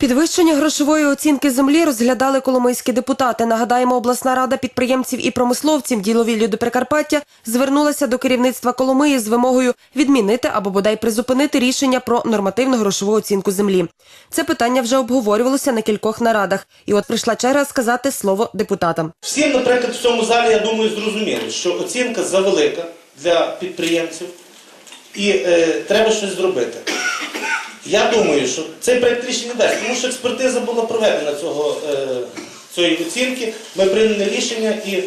Підвищення грошової оцінки землі розглядали коломийські депутати. Нагадаємо, обласна рада підприємців і промисловців ділові люди Прикарпаття звернулася до керівництва Коломиї з вимогою відмінити або бодай призупинити рішення про нормативну грошову оцінку землі. Це питання вже обговорювалося на кількох нарадах. І от прийшла черга сказати слово депутатам. Всім, наприклад, в цьому залі, я думаю, зрозуміло, що оцінка завелика для підприємців і е, треба щось зробити. Я думаю, що цей проект рішення не дасть, тому що експертиза була проведена цього, е, цієї оцінки, ми прийняли рішення і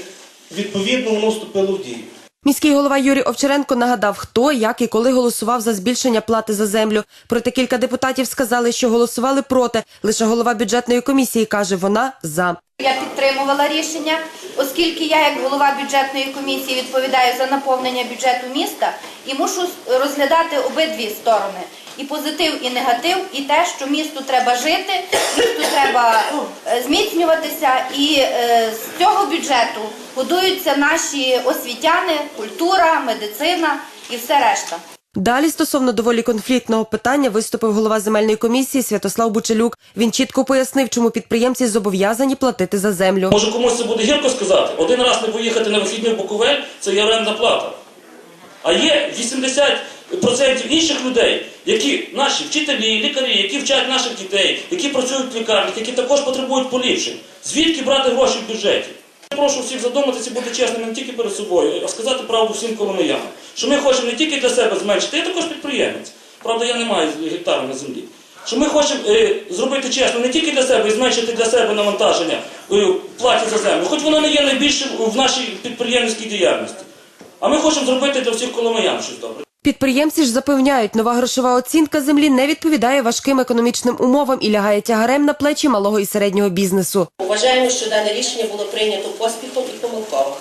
відповідно воно вступило в дію. Міський голова Юрій Овчаренко нагадав, хто, як і коли голосував за збільшення плати за землю. Проте кілька депутатів сказали, що голосували проти. Лише голова бюджетної комісії каже, вона за. Я підтримувала рішення, оскільки я, як голова бюджетної комісії, відповідаю за наповнення бюджету міста і мушу розглядати обидві сторони. І позитив, і негатив, і те, що місту треба жити, місту треба е, зміцнюватися, і е, з цього бюджету будуються наші освітяни, культура, медицина і все решта. Далі стосовно доволі конфліктного питання виступив голова земельної комісії Святослав Бучелюк. Він чітко пояснив, чому підприємці зобов'язані платити за землю. Може комусь це буде гірко сказати. Один раз не поїхати на вихідні в Буковель це є орендна плата. А є 80% інших людей, які наші вчителі, лікарі, які вчать наших дітей, які працюють в лікарнях, які також потребують поліпшень. Звідки брати гроші в бюджеті? Я прошу всіх задуматися і бути чесними не тільки перед собою, а сказати правду всім коломиянам. Що ми хочемо не тільки для себе зменшити, я також підприємець. Правда, я не маю гектарів на землі. Що ми хочемо е, зробити чесно не тільки для себе і зменшити для себе навантаження е, платі за землю, хоч воно не є найбільшим в нашій підприємницькій діяльності. А ми хочемо зробити для всіх коломиян щось добре. Підприємці ж запевняють, нова грошова оцінка землі не відповідає важким економічним умовам і лягає тягарем на плечі малого і середнього бізнесу. Вважаємо, що дане рішення було прийнято поспіхом і помилково.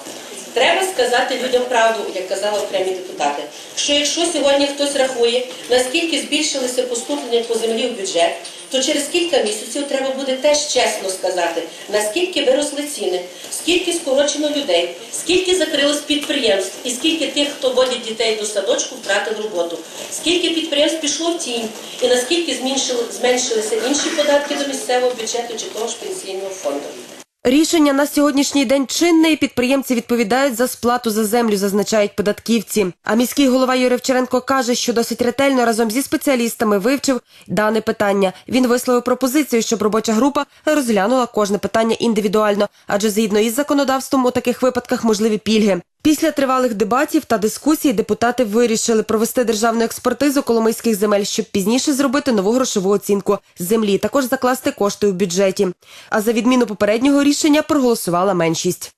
Треба сказати людям правду, як казали окремі депутати, що якщо сьогодні хтось рахує, наскільки збільшилися поступлення по землі в бюджет, то через кілька місяців треба буде теж чесно сказати, наскільки виросли ціни, скільки скорочено людей, скільки закрилось підприємств і скільки тих, хто водить дітей до садочку, втратив роботу, скільки підприємств пішло в тінь і наскільки зменшилися інші податки до місцевого бюджету чи того ж пенсійного фонду. Рішення на сьогоднішній день чинне і підприємці відповідають за сплату за землю, зазначають податківці. А міський голова Юрій Вчеренко каже, що досить ретельно разом зі спеціалістами вивчив дане питання. Він висловив пропозицію, щоб робоча група розглянула кожне питання індивідуально, адже згідно із законодавством у таких випадках можливі пільги. Після тривалих дебатів та дискусій депутати вирішили провести державну експертизу коломийських земель, щоб пізніше зробити нову грошову оцінку землі, також закласти кошти у бюджеті. А за відміну попереднього рішення проголосувала меншість.